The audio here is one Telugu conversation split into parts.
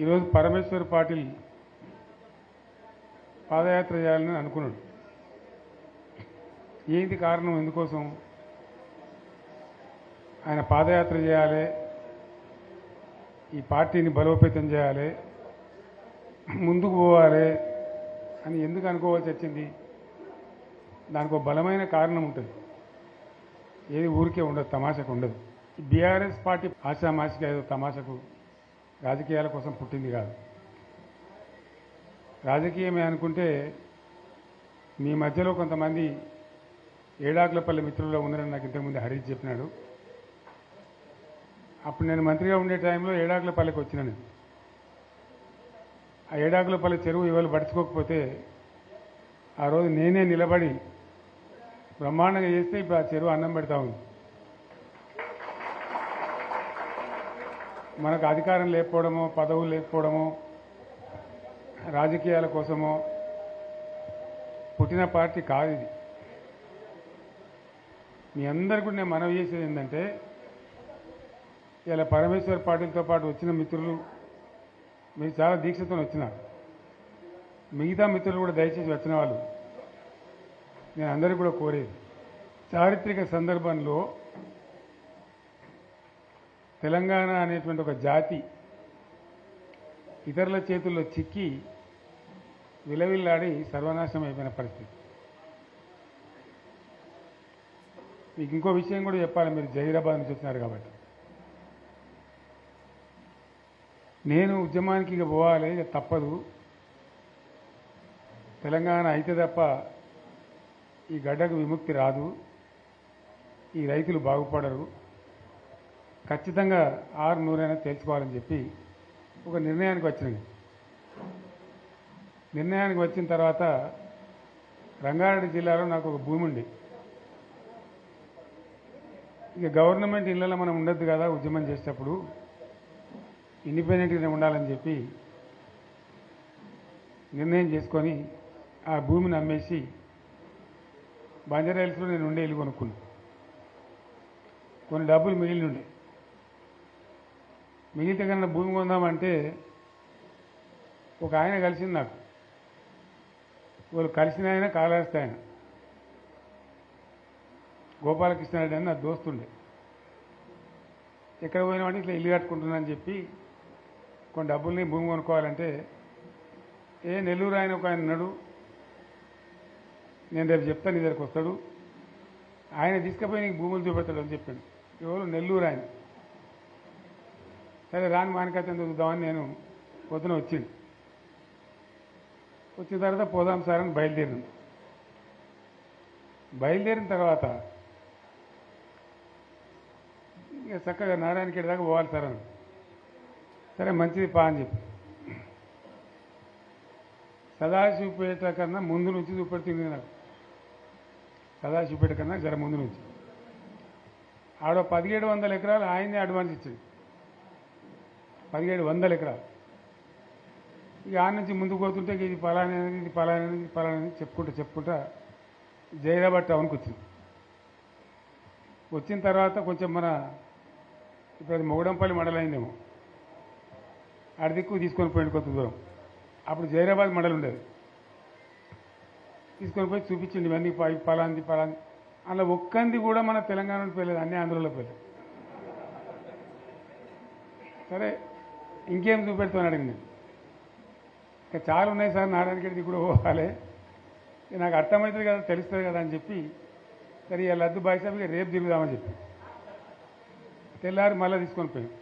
ఈరోజు పరమేశ్వర్ పాటిల్ పాదయాత్ర చేయాలని అనుకున్నాడు. ఏంటి కారణం? ఎందుకోసం? ఆయన పాదయాత్ర చేయాలి. ఈ పార్టీని బలోపేతం చేయాలి. ముందుకు పోవాలి అని ఎందుకు అనుకోవాల్సి వచ్చింది? దానికి బలమైన కారణం ఉంటుంది. ఏది ఊరికే ఉండదు తమాషకు ఉండదు. బీఆర్ఎస్ పార్టీ ఆశామాషిగా ఏదో తమాషకు రాజకీయాల కోసం పుట్టింది కాదు. రాజకీయమే అనుకుంటే మీ మధ్యలో కొంతమంది ఏడాకులపల్లి మిత్రుల్లో ఉన్నారని నాకు ఇంతకుముందు హరీష్ చెప్పినాడు. అప్పుడు నేను మంత్రిగా ఉండే టైంలో ఏడాకులపల్లికి వచ్చిన నేను. ఆ ఏడాకులపల్లి చెరువు ఇవాళ పడుచుకోకపోతే ఆ రోజు నేనే నిలబడి బ్రహ్మాండంగా చేస్తే ఇప్పుడు ఆ చెరువు అన్నం పెడతా ఉంది. మనకు అధికారం లేకపోవడమో పదవులు లేకపోవడమో రాజకీయాల కోసమో పుట్టిన పార్టీ కాదు ఇది. మీ అందరికీ కూడా నేను మనవి చేసేది ఏంటంటే ఇలా పరమేశ్వర్ పార్టీలతో పాటు వచ్చిన మిత్రులు మీరు చాలా దీక్షతో వచ్చినారు. మిగతా మిత్రులు కూడా దయచేసి వచ్చిన వాళ్ళు నేను అందరికీ కూడా కోరేది. చారిత్రక సందర్భంలో తెలంగాణ అనేటువంటి ఒక జాతి ఇతరుల చేతుల్లో చిక్కి విలవిల్లాడి సర్వనాశనం అయిపోయిన పరిస్థితి. మీకు ఇంకో విషయం కూడా చెప్పాలి మీరు జహీరాబాద్ నుంచి వచ్చినారు కాబట్టి. నేను ఉద్యమానికి ఇక పోవాలి ఇక తప్పదు. తెలంగాణ అయితే తప్ప ఈ గడ్డకు విముక్తి రాదు. ఈ రైతులు బాగుపడరు. ఖచ్చితంగా ఆరు నూరైనా తేల్చుకోవాలని చెప్పి ఒక నిర్ణయానికి వచ్చినాయి నిర్ణయానికి వచ్చిన తర్వాత రంగారెడ్డి జిల్లాలో నాకు ఒక భూమి ఉంది. ఇక గవర్నమెంట్ ఇళ్ళలో మనం ఉండొద్దు కదా ఉద్యమం చేసేటప్పుడు. ఇండిపెండెంట్గానే ఉండాలని చెప్పి నిర్ణయం చేసుకొని ఆ భూమిని అమ్మేసి బంజారా హిల్స్లో నేను ఉండే ఇల్లు కొనుక్కున్నాను కొన్ని డబ్బులు మిగిలి మిగతా కన్నా భూమి కొందామంటే ఒక ఆయన కలిసింది నాకు. వాళ్ళు కలిసిన ఆయన కాళహస్తి ఆయన. గోపాలకృష్ణారెడ్డి అని నా దోస్తుండే. ఎక్కడ పోయినామంటే ఇట్లా ఇల్లు కట్టుకుంటున్నా అని చెప్పి కొన్ని డబ్బుల్ని భూమి కొనుక్కోవాలంటే ఏ నెల్లూరు ఆయన ఒక ఆయన ఉన్నాడు నేను రేపు చెప్తాను నీ దగ్గరికి వస్తాడు ఆయన తీసుకుపోయి నీకు భూములు చూపెడతాడు అని చెప్పాడు. ఎవరు? నెల్లూరు ఆయన. సరే రాని మానికత్యం చూద్దామని నేను పొద్దున వచ్చింది. వచ్చిన తర్వాత పోదాం సార్ అని బయలుదేరిన బయలుదేరిన తర్వాత ఇక చక్కగా నారాయణకేడి దాకా పోవాలి సార్ అని. సరే మంచిది పా అని చెప్పి. సదాశివపేట కన్నా ముందు నుంచి చూపెడుతుంది నాకు. సదాశివపేట కన్నా జర ముందు నుంచి. ఆడ పదిహేడు వందల ఎకరాలు ఆయనే అడ్వాన్స్ ఇచ్చింది. పదిహేడు వందల ఎకరాలు ఇక ఆ నుంచి ముందుకు పోతుంటే ఇది పలానా అనేది ఇది పలానా అనేది ఇది పలానా చెప్పుకుంటూ చెప్పుకుంటా చెప్పుకుంటా జైరాబాద్ టౌన్కి వచ్చింది. వచ్చిన తర్వాత కొంచెం మన ఇప్పుడు అది మొగడంపల్లి మండలైందేమో అడిదిక్కు దిక్కు తీసుకొని పోయింది కొంత దూరం. అప్పుడు జైరాబాద్ మండలం ఉండేది. తీసుకొని పోయి చూపించింది ఇవన్నీ పలాంది పలాంది. అలా ఒక్కంది కూడా మన తెలంగాణ నుండి పోయలేదు అన్ని ఆంధ్రలో పోయలేదు. సరే ఇంకేం చూపెడుతాను అడిగింది. ఇంకా చాలా ఉన్నాయి సార్ నారాయణగడికి కూడా పోవాలి. నాకు అర్థమవుతుంది కదా తెలుస్తుంది కదా అని చెప్పి సరే ఇలా లద్దు బాయిసాబిగా రేపు తిరుగుదామని చెప్పి. తెల్లారి మళ్ళీ తీసుకొని పోయాం.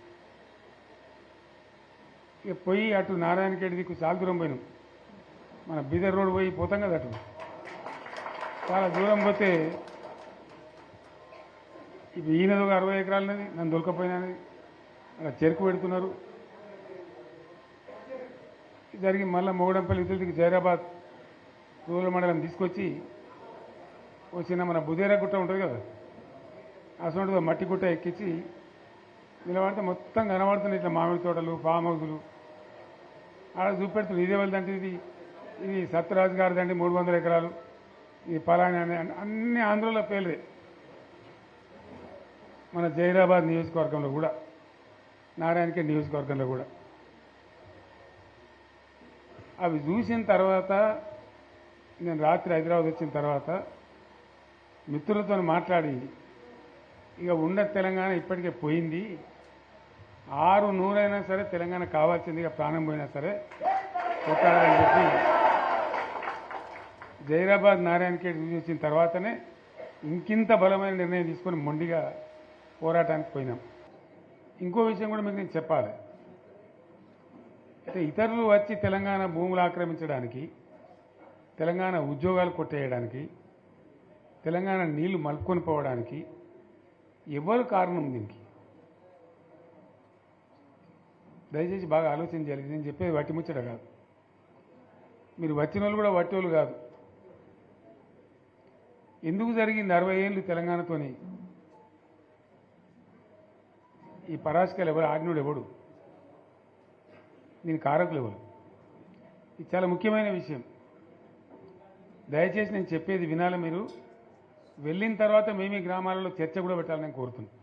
ఇక పోయి అటు నారాయణఖేడ్ దిక్కు చాలా దూరం పోయినాం. మన బీదర్ రోడ్ పోయి పోతాం కదా అటు. చాలా దూరం పోతే ఇప్పుడు ఈయనది ఒక అరవై ఎకరాలనేది నన్ను దొరకపోయినది అక్కడ చెరుకు పెడుతున్నారు. జరిగి మళ్ళీ మొగడంపల్లి ఇతరులకి జైరాబాద్ రూరల్ మండలం తీసుకొచ్చి వచ్చిన మన బుధేరా గుట్ట ఉంటుంది కదా అసలు మట్టి గుట్ట ఎక్కించి నిలబడితే మొత్తం కనబడుతున్నాయి ఇట్లా మామిడి తోటలు ఫామ్ హౌసులు ఆడ చూపెడుతుంది ఇదే వాళ్ళదంటే ఇది ఇది సత్యరాజు గారిదండి మూడు వందల ఎకరాలు ఇది పలాని అని అన్ని ఆంధ్రలో పేర్లే మన జైరాబాద్ నియోజకవర్గంలో కూడా నారాయణకే నియోజకవర్గంలో కూడా. అవి చూసిన తర్వాత నేను రాత్రి హైదరాబాద్ వచ్చిన తర్వాత మిత్రులతో మాట్లాడి ఇక ఉన్న తెలంగాణ ఇప్పటికే పోయింది. ఆరు నూరైనా సరే తెలంగాణ కావాల్సింది ఇక ప్రాణం పోయినా సరే కొట్టాలని చెప్పి జైరాబాద్ నారాయణ కేటి చూసి వచ్చిన తర్వాతనే ఇంకింత బలమైన నిర్ణయం తీసుకొని మొండిగా పోరాటానికి పోయినాం. ఇంకో విషయం కూడా మీకు నేను చెప్పాలి. అయితే ఇతరులు వచ్చి తెలంగాణ భూములు ఆక్రమించడానికి తెలంగాణ ఉద్యోగాలు కొట్టేయడానికి తెలంగాణ నీళ్ళు మలుపుకొని పోవడానికి ఎవరు కారణం దీనికి? దయచేసి బాగా ఆలోచన చేయాలి. నేను చెప్పేది వట్టి ముచ్చట కాదు. మీరు వచ్చిన వాళ్ళు కూడా వట్టి కాదు. ఎందుకు జరిగింది అరవై ఏళ్ళు తెలంగాణతోని? ఈ పరాశకాలు ఎవరు ఆజ్ఞుడు ఎవడు? నేను కారకులు ఎవరు? ఇది చాలా ముఖ్యమైన విషయం. దయచేసి నేను చెప్పేది వినాలి మీరు. వెళ్ళిన తర్వాత మేము ఈ గ్రామాలలో చర్చ కూడా పెట్టాలని నేను కోరుతున్నాను.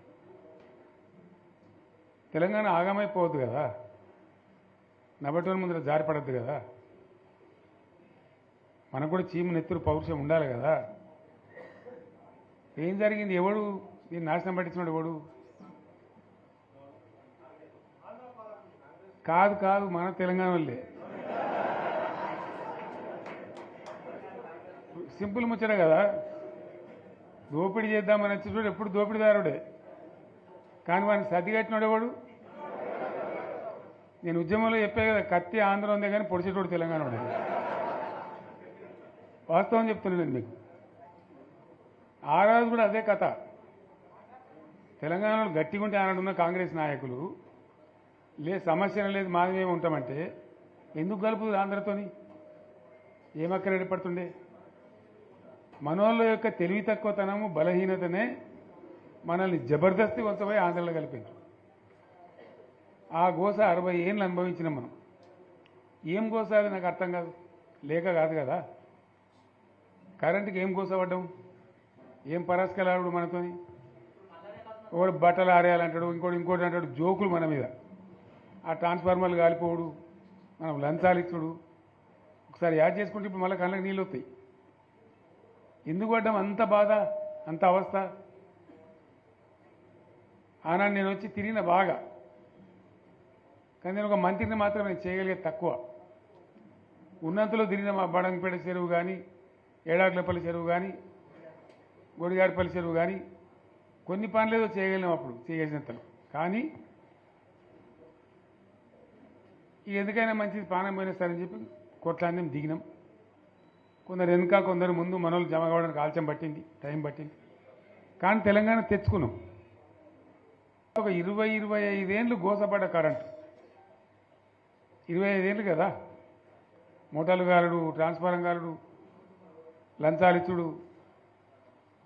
తెలంగాణ ఆగమైపోవద్దు కదా. నబటోని ముందర జారిపడద్దు కదా. మనకు కూడా చీము నెత్తురు పౌరుషం ఉండాలి కదా. ఏం జరిగింది ఎవడు? దీన్ని నాశనం పట్టించినాడు ఎవడు? కాదు కాదు మన తెలంగాణ వాళ్ళే. సింపుల్ ముచ్చట కదా. దోపిడీ చేద్దామని వచ్చేటోడు ఎప్పుడు దోపిడీదారుడే. కానీ వాడిని సర్ది నేను ఉద్యమంలో చెప్పే కదా కత్తి ఆంధ్ర ఉందే కానీ పొడిచేటోడు తెలంగాణ వాడే. వాస్తవం చెప్తున్నాను నేను మీకు. ఆ రోజు కూడా అదే కథ. తెలంగాణలో గట్టిగా ఉంటే ఆనాడున్న కాంగ్రెస్ నాయకులు లే సమస్య లేదు మాది మేము ఉంటామంటే ఎందుకు కలుపుతుంది ఆంధ్రతోని? ఏమక్కడ పడుతుండే మనోళ్ళ యొక్క తెలివి తక్కువతనము బలహీనతనే మనల్ని జబర్దస్తి కొంతపై ఆంధ్రలో కలిపింది. ఆ గోస అరవై ఏళ్ళు అనుభవించినాం మనం. ఏం గోస అది నాకు అర్థం కాదు. లేక కాదు కదా? కరెంటుకి ఏం గోస పడ్డం ఏం పరాస్కలు మనతోని? ఒకడు బట్టలు ఆరేయాలంటాడు ఇంకోటి ఇంకోటి అంటాడు జోకులు మన మీద. ఆ ట్రాన్స్ఫార్మర్లు కాలిపోవుడు మనం లంచాలు ఇచ్చుడు ఒకసారి యాడ్ చేసుకుంటే ఇప్పుడు మళ్ళీ కళ్ళకి నీళ్ళు వస్తాయి. ఎందుకు పడ్డం? అంత బాధ అంత అవస్థ. ఆనాడు నేను వచ్చి తిరిగిన బాగా. కానీ నేను ఒక మంత్రిని మాత్రం నేను చేయగలిగే తక్కువ. ఉన్నంతలో తిరిగిన మా బడంగపేట చెరువు కానీ ఏడాకులపల్లి చెరువు కానీ గొడిగాడిపల్లి చెరువు కానీ కొన్ని పనులు ఏదో చేయగలిగాం అప్పుడు చేయగలిగినంతలో కానీ ఇక ఎందుకైనా మంచిది ప్రాణం పోయినా సరే అని చెప్పి కొట్లాడినాం దిగినాం. కొందరు వెనుక కొందరు ముందు మనోళ్ళు జమ కావడానికి ఆలస్యం పట్టింది టైం పట్టింది. కానీ తెలంగాణ తెచ్చుకున్నాం. ఒక ఇరవై ఇరవై ఐదేళ్ళు గోసపడ్డ కరెంటు. ఇరవై ఐదేళ్ళు కదా? మోటార్లు గాలుడు ట్రాన్స్ఫారం గాలుడు లంచాలిచ్చుడు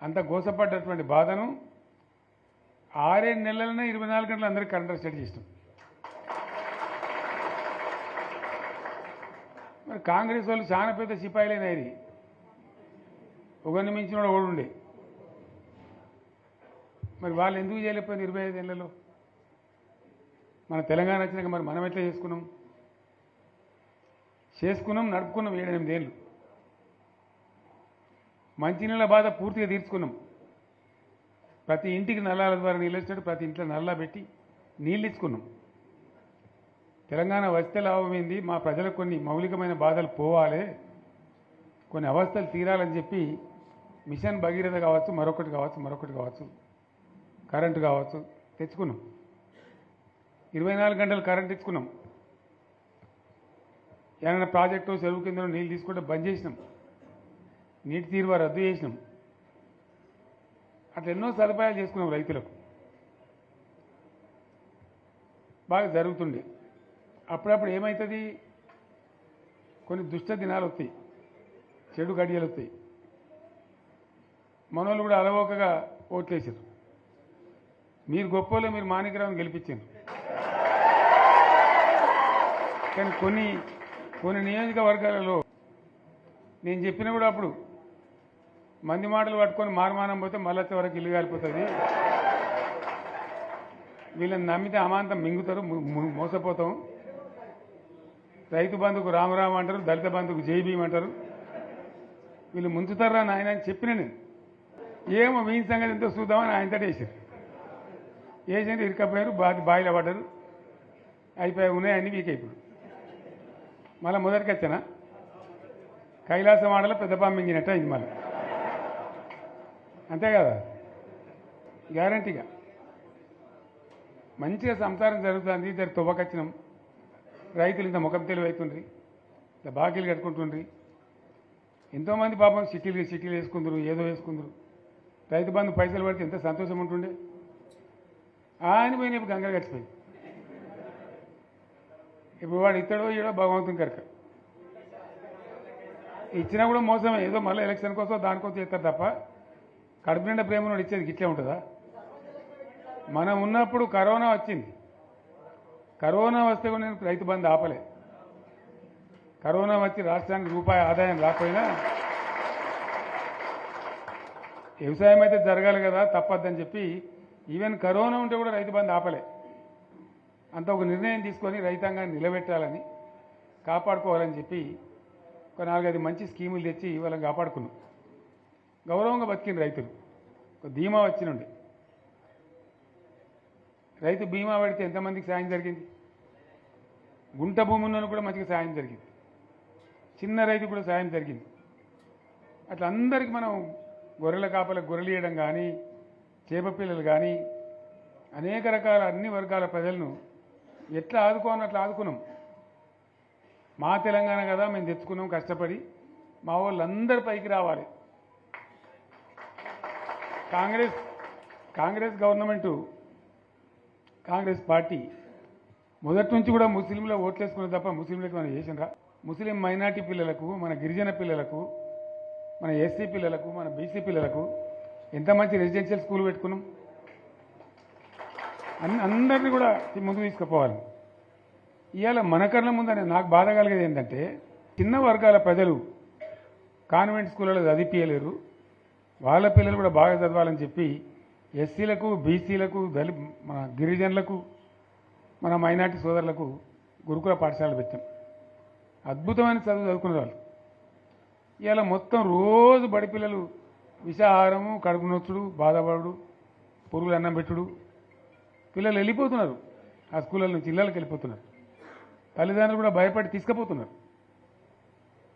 అంత గోసపడ్డటువంటి బాధను ఆరేడు నెలలనే ఇరవై నాలుగు గంటలు అందరికీ కరెంట్ సెట్ చేసినాం. మరి కాంగ్రెస్ వాళ్ళు చాలా పెద్ద సిపాయిలైన ఇది ఒకరిని మించిన వాడు ఉండే. మరి వాళ్ళు ఎందుకు చేయలేకపోయింది ఇరవై ఐదు ఏళ్ళలో? మన తెలంగాణ వచ్చినాక మరి మనం ఎట్లా చేసుకున్నాం? చేసుకున్నాం నడుపుకున్నాం ఏడెనిమిది ఏళ్ళు. మంచినీళ్ళ బాధ పూర్తిగా తీర్చుకున్నాం. ప్రతి ఇంటికి నల్లాల ద్వారా నీళ్ళు వచ్చినట్టు ప్రతి ఇంట్లో నల్లా పెట్టి నీళ్ళు ఇచ్చుకున్నాం. తెలంగాణ వస్తే లాభమైంది. మా ప్రజలకు కొన్ని మౌలికమైన బాధలు పోవాలి. కొన్ని అవస్థలు తీరాలని చెప్పి మిషన్ భగీరథ కావచ్చు మరొకటి కావచ్చు మరొకటి కావచ్చు కరెంటు కావచ్చు తెచ్చుకున్నాం. ఇరవై నాలుగు గంటలు కరెంట్ ఇచ్చుకున్నాం ఏమైనా ప్రాజెక్టు చెరువు కింద నీళ్ళు తీసుకుంటే బంద్ చేసినాం. నీటి తీరువ రద్దు చేసినాం. అట్లా ఎన్నో సదుపాయాలు చేసుకున్నాం రైతులకు. బాగా జరుగుతుండే. అప్పుడప్పుడు ఏమవుతుంది కొన్ని దుష్ట దినాలు వస్తాయి. చెడు గడియలు వస్తాయి. మనోళ్ళు కూడా అలవోకగా ఓట్లేసారు మీరు గొప్పలో మీరు మాణికరావుని గెలిపించారు కానీ కొన్ని కొన్ని నియోజకవర్గాలలో నేను చెప్పిన కూడా అప్పుడు మంది మాటలు పట్టుకొని మారుమానం పోతే మళ్ళీ వచ్చే వరకు ఇల్లు కాలిపోతుంది. వీళ్ళని నమ్మితే అమాంతం మింగుతారు మోసపోతాం. రైతు బంధుకు రామరామ అంటారు దళిత బంధుకు జై అంటారు. వీళ్ళు ముంచుతారా నాయన అని చెప్పిన నేను. ఏమో మీ సంగతి ఎంతో చూద్దామని ఆయనతో వేసారు వేసింది ఇరుకపోయారు బా బాయిల పడ్డారు అయిపోయి ఉన్నాయి అన్ని వీక్ అయిపోయి మళ్ళీ మొదటికి వచ్చానా? కైలాసం ఆడలో పెద్ద పంపించినట్టు అయింది మళ్ళీ. అంతే కదా? గ్యారంటీగా. మంచిగా సంసారం జరుగుతుంది ఇద్దరు తువ్వకొచ్చినాం. రైతులు ఇంత ముఖం తెలివైతుండ్రి. అవుతుండ్రి ఇంత బాకీలు కట్టుకుంటుండ్రి. ఎంతోమంది పాపం సిటీలు సిటీలు వేసుకుందరు ఏదో వేసుకుందరు. రైతు బంధు పైసలు పడితే ఎంత సంతోషం ఉంటుండే. ఆయన పోయిన ఇప్పుడు గంగలు గడిచిపోయి ఇప్పుడు వాడు ఇతడో ఈడో భగవంతుని కనుక. ఇచ్చినా కూడా మోసమే. ఏదో మళ్ళీ ఎలక్షన్ కోసం దానికోసం చేస్తారు తప్ప కడుపు నిండా ప్రేమను ఇచ్చేది ఇట్లే ఉంటుందా? మనం ఉన్నప్పుడు కరోనా వచ్చింది. కరోనా వస్తే కూడా నేను రైతు బంధు ఆపలే. కరోనా వచ్చి రాష్ట్రానికి రూపాయి ఆదాయం రాకపోయినా వ్యవసాయం అయితే జరగాలి కదా తప్పద్దని చెప్పి ఈవెన్ కరోనా ఉంటే కూడా రైతు బంధు ఆపలే. అంత ఒక నిర్ణయం తీసుకొని రైతాంగాన్ని నిలబెట్టాలని కాపాడుకోవాలని చెప్పి ఒక నాలుగైదు మంచి స్కీములు తెచ్చి వాళ్ళని కాపాడుకున్నాం. గౌరవంగా బతికిన రైతులు. ఒక ధీమా వచ్చినుండి. రైతు బీమా పడితే ఎంతమందికి సాయం జరిగింది? గుంట భూములను కూడా మంచిగా సాయం జరిగింది. చిన్న రైతు కూడా సాయం జరిగింది. అట్లా అందరికీ మనం గొర్రెల కాపలకు గొర్రెలు ఇవ్వడం కానీ చేప పిల్లలు కానీ అనేక రకాల అన్ని వర్గాల ప్రజలను ఎట్లా ఆదుకోవాలని అట్లా ఆదుకున్నాం. మా తెలంగాణ కదా మేము తెచ్చుకున్నాం కష్టపడి మా వాళ్ళందరి పైకి రావాలి. కాంగ్రెస్ కాంగ్రెస్ గవర్నమెంటు కాంగ్రెస్ పార్టీ మొదటి నుంచి కూడా ముస్లింలు ఓట్లేసుకున్న తప్ప ముస్లింలకు మనం చేసినరా? ముస్లిం మైనార్టీ పిల్లలకు మన గిరిజన పిల్లలకు మన ఎస్సీ పిల్లలకు మన బీసీ పిల్లలకు ఎంత మంచి రెసిడెన్షియల్ స్కూల్ పెట్టుకున్నాం? అన్ని అందరినీ కూడా ముందుకు తీసుకుపోవాలి. ఇవాళ మన కళ్ళ ముందనే నాకు బాధ కలిగేది ఏంటంటే చిన్న వర్గాల ప్రజలు కాన్వెంట్ స్కూళ్ళలో చదివిపించలేరు వాళ్ళ పిల్లలు కూడా బాగా చదవాలని చెప్పి ఎస్సీలకు బీసీలకు దళి మన గిరిజనులకు మన మైనార్టీ సోదరులకు గురుకుల పాఠశాలలు పెట్టాం. అద్భుతమైన చదువు చదువుకునే వాళ్ళు. ఇలా మొత్తం రోజు బడి పిల్లలు విషాహారము కడుపు నొచ్చుడు బాధపడు పురుగులు అన్నం పెట్టుడు. పిల్లలు వెళ్ళిపోతున్నారు. ఆ స్కూళ్ళ నుంచి ఇళ్ళకి వెళ్ళిపోతున్నారు. తల్లిదండ్రులు కూడా భయపడి తీసుకుపోతున్నారు.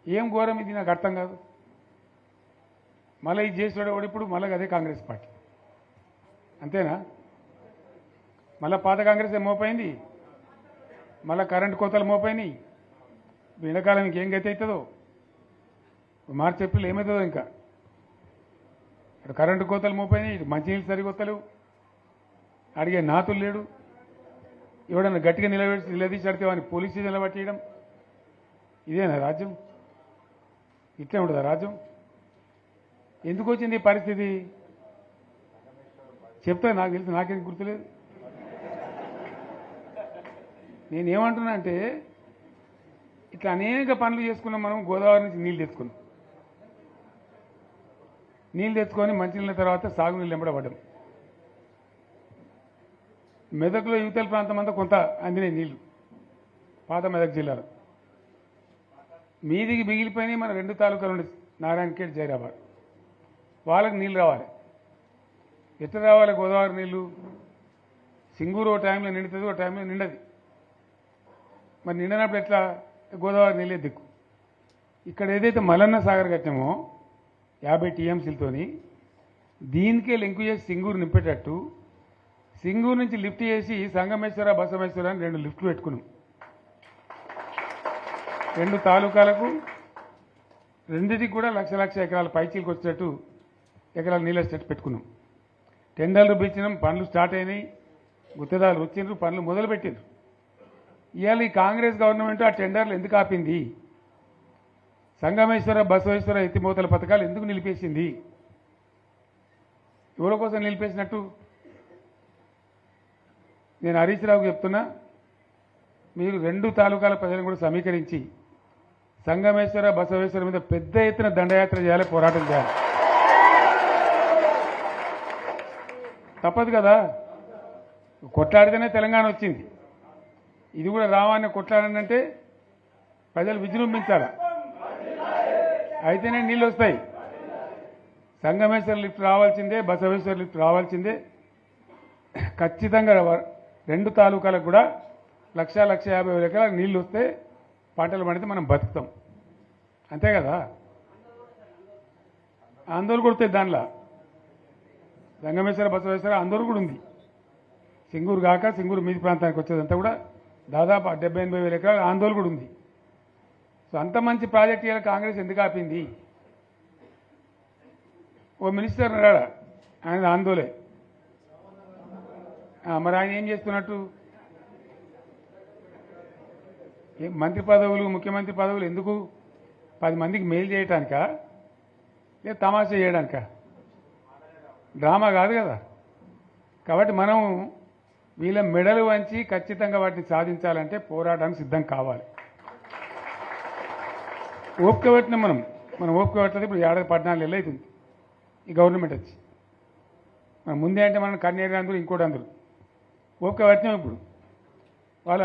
ఏం ఘోరం ఇది నాకు అర్థం కాదు. మళ్ళీ ఇది చేసేవాడు ఇప్పుడు మళ్ళీ అదే కాంగ్రెస్ పార్టీ. అంతేనా? మళ్ళీ పాత కాంగ్రెస్ ఏ మోపైంది? మళ్ళీ కరెంటు కోతలు మోపోయినాయి ఇప్పుడు ఎండాకాలం ఇంకేం గతి అవుతుందో? మార్చి ఏప్రిల్ ఏమవుతుందో ఇంకా? ఇక్కడ కరెంటు కోతలు మోపోయినాయి ఇటు మంచినీళ్ళు సరికొత్తలు అడిగే నాతులు లేడు. ఎవడన్నా గట్టిగా నిలబెట్టి నిలదీసి అడితే వాడిని పోలీస్ స్టేషన్లో పట్టేయడం. ఇదేనా రాజ్యం? ఇట్లే ఉండదా రాజ్యం? ఎందుకు వచ్చింది ఈ పరిస్థితి? చెప్తా నాకు తెలుసు నాకేం గుర్తులేదు. నేనేమంటున్నానంటే ఇట్లా అనేక పనులు చేసుకున్నాం మనం గోదావరి నుంచి నీళ్ళు తెచ్చుకున్నాం. నీళ్ళు తెచ్చుకొని మంచినీళ్ళ తర్వాత సాగునీళ్ళు ఎంబడబడ్డాం. మెదక్లో యువతల ప్రాంతం అంతా కొంత అందినాయి నీళ్ళు పాత మెదక్ జిల్లాలో. మీదికి మిగిలిపోయినాయి మన రెండు తాలూకాలు ఉండే నారాయణఖేడ్ జైరాబాద్. వాళ్ళకి నీళ్ళు రావాలి. ఎట్లా రావాలి గోదావరి నీళ్ళు సింగూరు ఓ టైంలో నిండుతుంది ఓ టైంలో నిండది. మరి నిండినప్పుడు ఎట్లా? గోదావరి నీళ్ళే దిక్కు. ఇక్కడ ఏదైతే మలన్న సాగర్ కట్టామో యాభై టీఎంసీలతోని దీనికే లింకు చేసి సింగూరు నింపేటట్టు సింగూరు నుంచి లిఫ్ట్ చేసి సంగమేశ్వర బసమేశ్వర అని రెండు లిఫ్ట్లు పెట్టుకున్నాం. రెండు తాలూకాలకు రెండింటికి కూడా లక్ష లక్ష ఎకరాల పైచీలకు వచ్చేటట్టు ఎకరాల నీళ్ళు వచ్చేటట్టు పెట్టుకున్నాం. టెండర్లు పిలిచినాం పనులు స్టార్ట్ అయినాయి. గుత్తదారులు వచ్చిండ్రు పనులు మొదలు పెట్టిండ్రు ఇవాళ ఈ కాంగ్రెస్ గవర్నమెంట్ ఆ టెండర్లు ఎందుకు ఆపింది? సంగమేశ్వర బసవేశ్వర ఎత్తిమోతల పథకాలు ఎందుకు నిలిపేసింది? ఎవరి కోసం నిలిపేసినట్టు? నేను హరీష్ రావుకు చెప్తున్నా మీరు రెండు తాలూకాల ప్రజలను కూడా సమీకరించి సంగమేశ్వర బసవేశ్వర మీద పెద్ద ఎత్తున దండయాత్ర చేయాలి పోరాటం చేయాలి. తప్పదు కదా? కొట్లాడితేనే తెలంగాణ వచ్చింది. ఇది కూడా రావాలని కొట్లాడనంటే ప్రజలు విజృంభించాలి. అయితేనే నీళ్ళు వస్తాయి. సంగమేశ్వర లిఫ్ట్ రావాల్సిందే బసవేశ్వర లిఫ్ట్ రావాల్సిందే. ఖచ్చితంగా రెండు తాలూకాలకు కూడా లక్ష లక్ష యాభై వేల ఎకరాలకు నీళ్ళు వస్తే పంటలు పండితే మనం బతుకుతాం. అంతే కదా? అందరూ కొడుతాయి దానిలో. సంగమేశ్వర బసవేశ్వర అందరూ కూడా ఉంది. సింగూరు కాక సింగూరు మీది ప్రాంతానికి వచ్చేదంతా కూడా దాదాపు డెబ్బై ఎనభై వేల ఎకరాల ఆందోళన కూడా ఉంది. సో అంత మంచి ప్రాజెక్ట్ ఇవాళ కాంగ్రెస్ ఎందుకు ఆపింది? ఓ మినిస్టర్ ఉన్నాడా? ఆయన ఆందోళే. మరి ఆయన ఏం చేస్తున్నట్టు? ఏ మంత్రి పదవులు ముఖ్యమంత్రి పదవులు ఎందుకు? పది మందికి మెయిల్ చేయటానిక? లేదా తమాషా చేయడానిక? డ్రామా కాదు కదా. కాబట్టి మనం వీళ్ళ మెడలు వంచి ఖచ్చితంగా వాటిని సాధించాలంటే పోరాటానికి సిద్ధం కావాలి. ఓపిక పెట్టినాం మనం మనం ఓపిక పెట్టలేదు ఇప్పుడు ఏడాది పద్నాలుగు నెలలు అవుతుంది. ఈ గవర్నమెంట్ వచ్చి. మనం ముందే అంటే మనం కన్నేరు అందరూ ఇంకోటి అందరూ ఓపిక పట్టినాం ఇప్పుడు. వాళ్ళు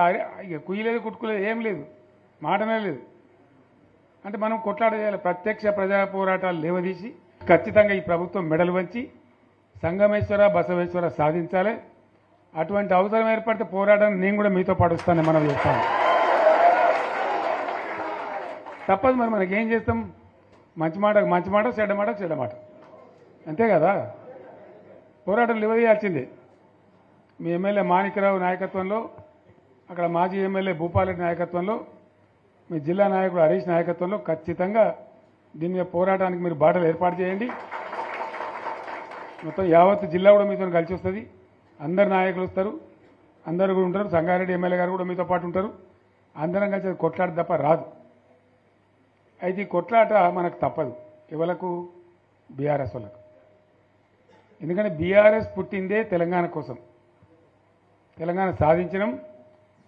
ఇక కుయ్యలేదు కుట్టుకోలేదు ఏం లేదు. మాటనే లేదు అంటే మనం కొట్లాడ చేయాలి. ప్రత్యక్ష ప్రజా పోరాటాలు లేవదీసి ఖచ్చితంగా ఈ ప్రభుత్వం మెడలు వంచి సంగమేశ్వర బసవేశ్వర సాధించాలి. అటువంటి అవసరం ఏర్పడితే పోరాటాన్ని నేను కూడా మీతో పాటు వస్తానని మనం చేస్తాను. తప్పదు మరి మనకి ఏం చేస్తాం? మంచి మాట మంచి మాట చెడ్డ మాట చెడ్డ మాట. అంతే కదా? పోరాటం నిలదీయాల్సిందే మీ ఎమ్మెల్యే మాణిక్యరావు నాయకత్వంలో అక్కడ మాజీ ఎమ్మెల్యే భూపాలరెడ్డి నాయకత్వంలో మీ జిల్లా నాయకుడు హరీష్ నాయకత్వంలో ఖచ్చితంగా దీని మీద పోరాటానికి మీరు బాటలు ఏర్పాటు చేయండి. మొత్తం యావత్ జిల్లా కూడా మీతో కలిసి వస్తుంది. అందరు నాయకులు వస్తారు అందరు కూడా ఉంటారు. సంగారెడ్డి ఎమ్మెల్యే గారు కూడా మీతో పాటు ఉంటారు. అందరం కలిసి కొట్లాట తప్ప రాదు. అయితే ఈ కొట్లాట మనకు తప్పదు. ఎవలకు? బీఆర్ఎస్ వాళ్ళకు. ఎందుకంటే బీఆర్ఎస్ పుట్టిందే తెలంగాణ కోసం. తెలంగాణ సాధించడం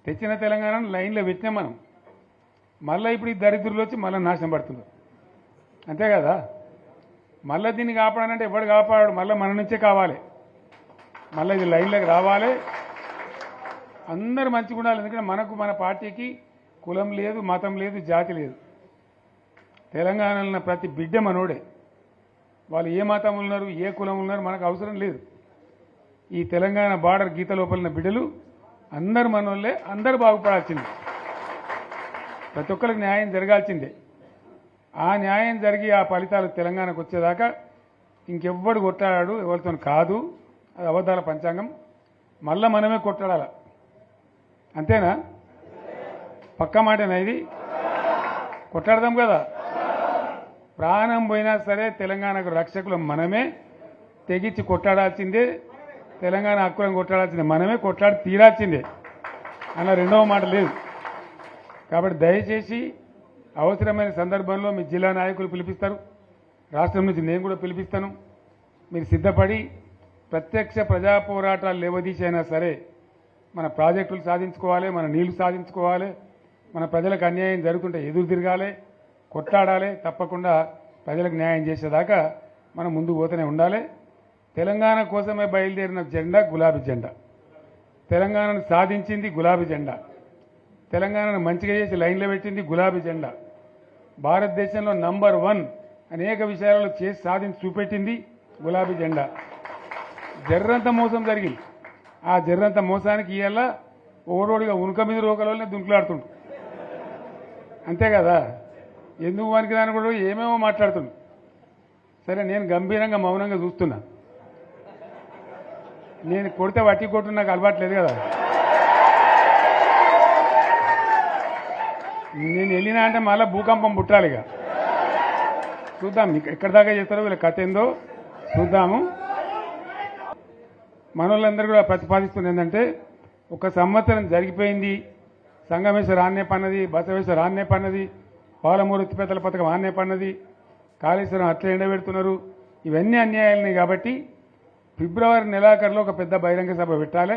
తెచ్చిన తెలంగాణను లైన్లో పెట్టినాం మనం. మళ్ళీ ఇప్పుడు ఈ దరిద్రులు వచ్చి మళ్ళీ నాశనం పడుతున్నారు. అంతే కదా? మళ్ళీ దీన్ని కాపాడాలంటే ఎవడు కాపాడు మళ్ళీ మన నుంచే కావాలి. మళ్ళీ ఇది లైన్లోకి రావాలి. అందరు మంచిగా ఉండాలి ఎందుకంటే మనకు మన పార్టీకి కులం లేదు మతం లేదు జాతి లేదు. తెలంగాణలో ఉన్న ప్రతి బిడ్డ మనోడే. వాళ్ళు ఏ మతం ఉన్నారు ఏ కులం ఉన్నారు మనకు అవసరం లేదు. ఈ తెలంగాణ బార్డర్ గీత లోపలిన బిడ్డలు అందరు మనోళ్ళే అందరు బాగుపడాల్సిందే. ప్రతి ఒక్కరికి న్యాయం జరగాల్సిందే. ఆ న్యాయం జరిగి ఆ ఫలితాలు తెలంగాణకు వచ్చేదాకా ఇంకెవ్వడు కొట్లాడాడు ఎవరితో కాదు. అది అబద్ధాల పంచాంగం. మళ్ళా మనమే కొట్టాడాల అంతేనా? పక్క మాటేనా ఇది? కొట్టాడదాం కదా. ప్రాణం పోయినా సరే తెలంగాణకు రక్షకులు మనమే. తెగించి కొట్టాడాల్సిందే తెలంగాణ హక్కులను కొట్టాడాల్సిందే మనమే కొట్లాడి తీరాల్సిందే. అన్న రెండవ మాట లేదు. కాబట్టి దయచేసి అవసరమైన సందర్భంలో మీ జిల్లా నాయకులు పిలిపిస్తారు. రాష్ట్రం నుంచి నేను కూడా పిలిపిస్తాను. మీరు సిద్ధపడి ప్రత్యక్ష ప్రజా పోరాటాలు లేవదీసైనా సరే మన ప్రాజెక్టులు సాధించుకోవాలి మన నీళ్ళు సాధించుకోవాలి మన ప్రజలకు అన్యాయం జరుగుతుంటే ఎదురు తిరగాలి కొట్లాడాలి తప్పకుండా ప్రజలకు న్యాయం చేసేదాకా మనం ముందు పోతూనే ఉండాలి. తెలంగాణ కోసమే బయలుదేరిన జెండా గులాబీ జెండా. తెలంగాణను సాధించింది గులాబీ జెండా. తెలంగాణను మంచిగా చేసి లైన్లో పెట్టింది గులాబీ జెండా. భారతదేశంలో నంబర్ వన్ అనేక విషయాలలో చేసి సాధించి చూపెట్టింది గులాబీ జెండా. జర్రంత మోసం జరిగింది. ఆ జర్రంత మోసానికి ఇవాళ ఓడోడిగా ఉనుక మీద రోకలనే దుంకులాడుతుండు. అంతే కదా? ఎందుకు వానికి దాని కూడా ఏమేమో మాట్లాడుతుండు. సరే నేను గంభీరంగా మౌనంగా చూస్తున్నా. నేను కొడితే వట్టి కొట్టు నాకు అలవాట్లేదు కదా? నేను వెళ్ళినా అంటే మళ్ళీ భూకంపం పుట్టాలి ఇక చూద్దాం ఎక్కడి దాకా చేస్తారో వీళ్ళ కథ ఏందో చూద్దాము. మనోళ్ళందరూ కూడా ప్రతిపాదిస్తుంది ఏంటంటే ఒక సంవత్సరం జరిగిపోయింది సంగమేశ్వర ఆన్నే పన్నది బసవేశ్వర ఆన్నే పన్నది పాలమూరు ఉత్తిపేతల పథకం ఆన్నే పన్నది కాళేశ్వరం అట్లే ఎండబెడుతున్నారు. ఇవన్నీ అన్యాయాలున్నాయి కాబట్టి ఫిబ్రవరి నెలాఖరులో ఒక పెద్ద బహిరంగ సభ పెట్టాలి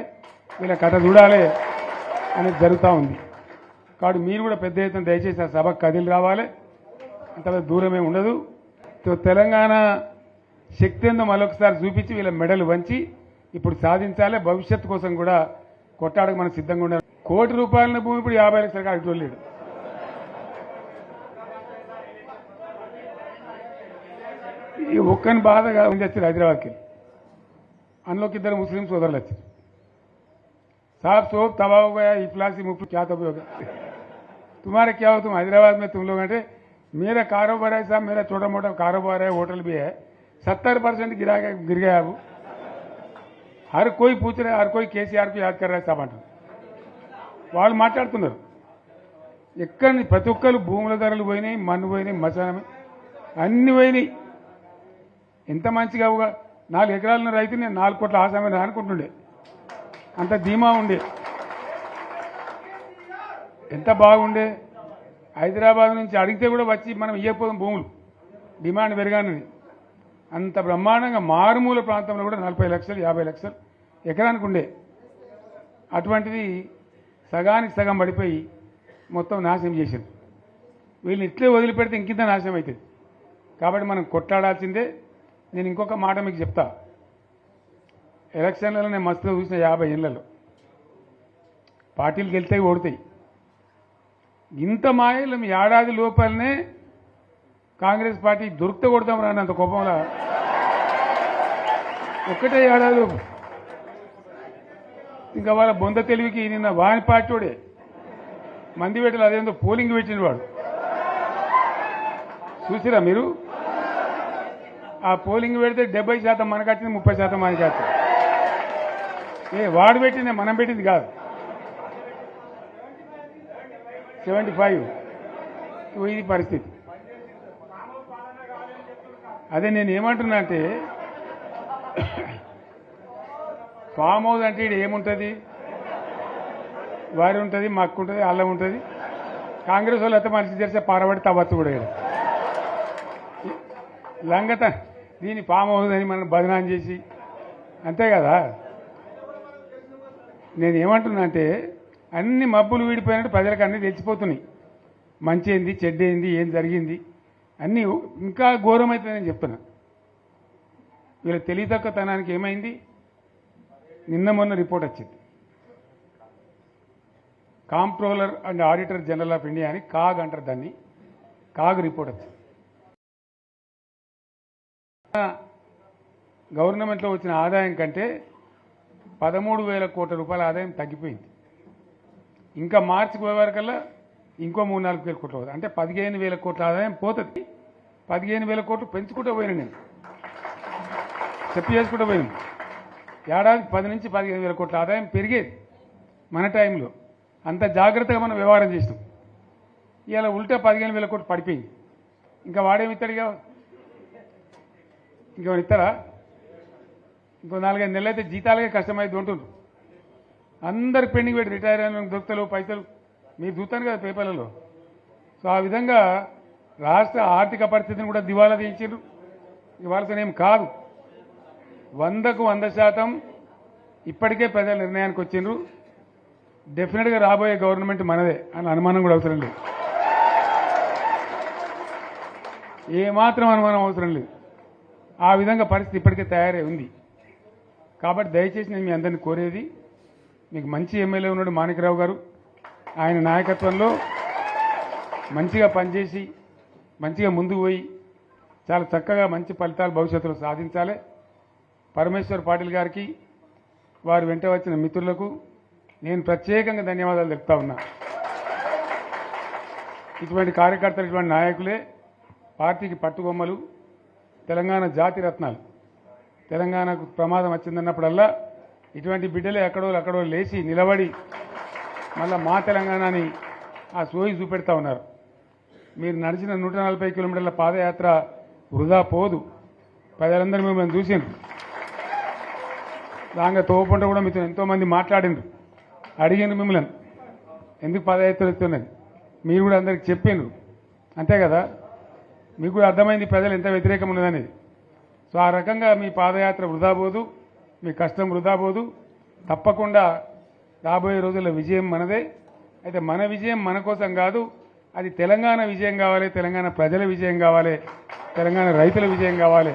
వీళ్ళ కథ చూడాలి అనేది జరుగుతూ ఉంది. కాబట్టి మీరు కూడా పెద్ద ఎత్తున దయచేసి ఆ సభకు కదిలి రావాలి. అంత దూరమే ఉండదు. సో తెలంగాణ శక్తి ఏందో మరొకసారి చూపించి వీళ్ళ మెడలు వంచి ఇప్పుడు సాధించాలే భవిష్యత్ కోసం కూడా కొట్టాడకు మనకు సిద్ధంగా ఉండాలి కోటి రూపాయల భూమి ఇప్పుడు యాభై లక్షలు కాదు ఈ ఒక్కని బాధ ఉంది హైదరాబాద్కి అందులోకి ఇద్దరు ముస్లిం సోదరులు వచ్చారు సాబ్ సోప్ తబాబుగా ఈ ఫ్లాసి ముప్పు క్యాత తుమారే క్యా తుమ్ హైదరాబాద్ మీద తుమ్లో అంటే మీరే కారోబారే సాబ్ మీరే చూడమోట కారోబారే హోటల్ బియ్య సత్తర్ పర్సెంట్ గిరాక గిరిగా హర్ కోయి పూచ రే హర్ కోయి కేసీఆర్కు యాద్ కర్రా సాబ్ అంటారు. వాళ్ళు మాట్లాడుతున్నారు. ఎక్కడ ప్రతి ఒక్కరు భూముల ధరలు పోయినాయి మన్ను పోయినాయి మసానమే అన్ని పోయినాయి. ఎంత మంచిగా నాలుగు ఎకరాలను రైతు నేను నాలుగు కోట్ల ఆసామని అనుకుంటుండే. అంత ధీమా ఉండే. ఎంత బాగుండే. హైదరాబాద్ నుంచి అడిగితే కూడా వచ్చి మనం ఇవ్వకపోదాం భూములు. డిమాండ్ పెరగానని. అంత బ్రహ్మాండంగా మారుమూల ప్రాంతంలో కూడా నలభై లక్షలు యాభై లక్షలు ఎకరానికి ఉండే. అటువంటిది సగానికి సగం పడిపోయి మొత్తం నాశనం చేసింది. వీళ్ళని ఇట్లే వదిలిపెడితే ఇంకింత నాశనం అవుతుంది కాబట్టి మనం కొట్లాడాల్సిందే. నేను ఇంకొక మాట మీకు చెప్తా. ఎలక్షన్లలో నేను మస్తుగా చూసిన యాభై ఏళ్ళలో పార్టీలు గెలితాయి ఓడతాయి. ఇంత మాయలు మీ ఏడాది లోపలనే కాంగ్రెస్ పార్టీ దొరికితే కొడతాం రానంత కోపంలో. ఒక్కటే ఏడాది ఇంకా వాళ్ళ బొంద తెలివికి నిన్న వాని పార్టీడే. మంది పెట్టలు అదేందో పోలింగ్ పెట్టిన వాడు. చూసిరా మీరు? ఆ పోలింగ్ పెడితే డెబ్బై శాతం మనకు వచ్చింది ముప్పై శాతం మనకి వచ్చింది. ఏ వాడు పెట్టింది మనం పెట్టింది కాదు. Seventy five. ఇది పరిస్థితి. అదే నేను ఏమంటున్నా అంటే ఫామ్ హౌస్ అంటే ఇక్కడ ఏముంటుంది? వారి ఉంటుంది మక్కు ఉంటుంది అల్లం ఉంటుంది. కాంగ్రెస్ వాళ్ళు అయితే మనిషి తెరిచే పారబడి తవ్వచ్చు కూడా ఈడ. లంగత దీన్ని ఫామ్ హౌస్ అని మనం బదనాం చేసి అంతే కదా? నేను ఏమంటున్నా అంటే అన్ని మబ్బులు వీడిపోయినట్టు ప్రజలకు అన్నీ తెచ్చిపోతున్నాయి మంచి ఏంది చెడ్డ ఏంది ఏం జరిగింది? అన్నీ ఇంకా ఘోరమవుతుందని చెప్తున్నా. వీళ్ళ తెలియతక్కతనానికి ఏమైంది? నిన్న మొన్న రిపోర్ట్ వచ్చింది. Comptroller and auditor general of India అని కాగ్ అంటారు దాన్ని. కాగ్ రిపోర్ట్ వచ్చింది. గవర్నమెంట్లో వచ్చిన ఆదాయం కంటే పదమూడు వేల కోట్ల రూపాయల ఆదాయం తగ్గిపోయింది. ఇంకా మార్చికి పోయే వరకల్లా ఇంకో మూడు నాలుగు వేల కోట్లు అవుతుంది అంటే పదిహేను వేల కోట్ల ఆదాయం పోతుంది. పదిహేను వేల కోట్లు పెంచుకుంటూ పోయినా నేను. చెప్పి చేసుకుంటూ పోయాను ఏడాది పది నుంచి పదిహేను వేల కోట్ల ఆదాయం పెరిగేది మన టైంలో. అంత జాగ్రత్తగా మనం వ్యవహారం చేసినాం. ఇవాళ ఉల్టా పదిహేను వేల కోట్లు పడిపోయింది. ఇంకా వాడేమి ఇస్తాడు ఇక ఇంకేమైనా ఇస్తారా ఇంకో నాలుగైదు నెలలు అయితే జీతాలకే కష్టమైంది ఉంటుండ్రు. అందరు పెండింగ్ పెట్టి రిటైర్ అయిన దొరుకుతలు పైసలు. మీరు చూస్తాను కదా పేపర్లలో. సో ఆ విధంగా రాష్ట్ర ఆర్థిక పరిస్థితిని కూడా దివాలా తీయించారు ఇవ్వాల్సిన ఏం కాదు. వందకు వంద శాతం ఇప్పటికే ప్రజల నిర్ణయానికి వచ్చిండ్రు. డెఫినెట్గా రాబోయే గవర్నమెంట్ మనదే అని అనుమానం కూడా అవసరం లేదు. ఏమాత్రం అనుమానం అవసరం లేదు. ఆ విధంగా పరిస్థితి ఇప్పటికే తయారై ఉంది. కాబట్టి దయచేసి నేను మీ అందరిని కోరేది మీకు మంచి ఎమ్మెల్యే ఉన్నాడు మాణికరావు గారు. ఆయన నాయకత్వంలో మంచిగా పనిచేసి మంచిగా ముందుకు పోయి చాలా చక్కగా మంచి ఫలితాలు భవిష్యత్తులో సాధించాలి. పరమేశ్వర్ పాటిల్ గారికి వారు వెంట వచ్చిన మిత్రులకు నేను ప్రత్యేకంగా ధన్యవాదాలు తెలుపుతా ఉన్నా. ఇటువంటి కార్యకర్తలు ఇటువంటి నాయకులే పార్టీకి పట్టుబొమ్మలు. తెలంగాణ జాతి రత్నాలు. తెలంగాణకు ప్రమాదం వచ్చిందన్నప్పుడల్లా ఇటువంటి బిడ్డలే ఎక్కడో అక్కడో లేచి నిలబడి మళ్ళీ మా తెలంగాణని ఆ సోయి చూపెడతా ఉన్నారు. మీరు నడిచిన నూట నలభై కిలోమీటర్ల పాదయాత్ర వృధా పోదు. ప్రజలందరూ మిమ్మల్ని చూసిండ్రు. దాంగా తోపుంట కూడా మీతో ఎంతోమంది మాట్లాడిండ్రు. అడిగిండ్రు మిమ్మల్ని. ఎందుకు పాదయాత్ర ఎత్తున్నది మీరు కూడా అందరికి చెప్పిండ్రు అంతే కదా? మీకు కూడా అర్థమైంది ప్రజలు ఎంత వ్యతిరేకం ఉన్నదనేది సో ఆ రకంగా మీ పాదయాత్ర వృధా పోదు. మీ కష్టం వృధా పోదు. తప్పకుండా రాబోయే రోజుల్లో విజయం మనదే. అయితే మన విజయం మన కోసం కాదు అది తెలంగాణ విజయం కావాలి తెలంగాణ ప్రజల విజయం కావాలి తెలంగాణ రైతుల విజయం కావాలి.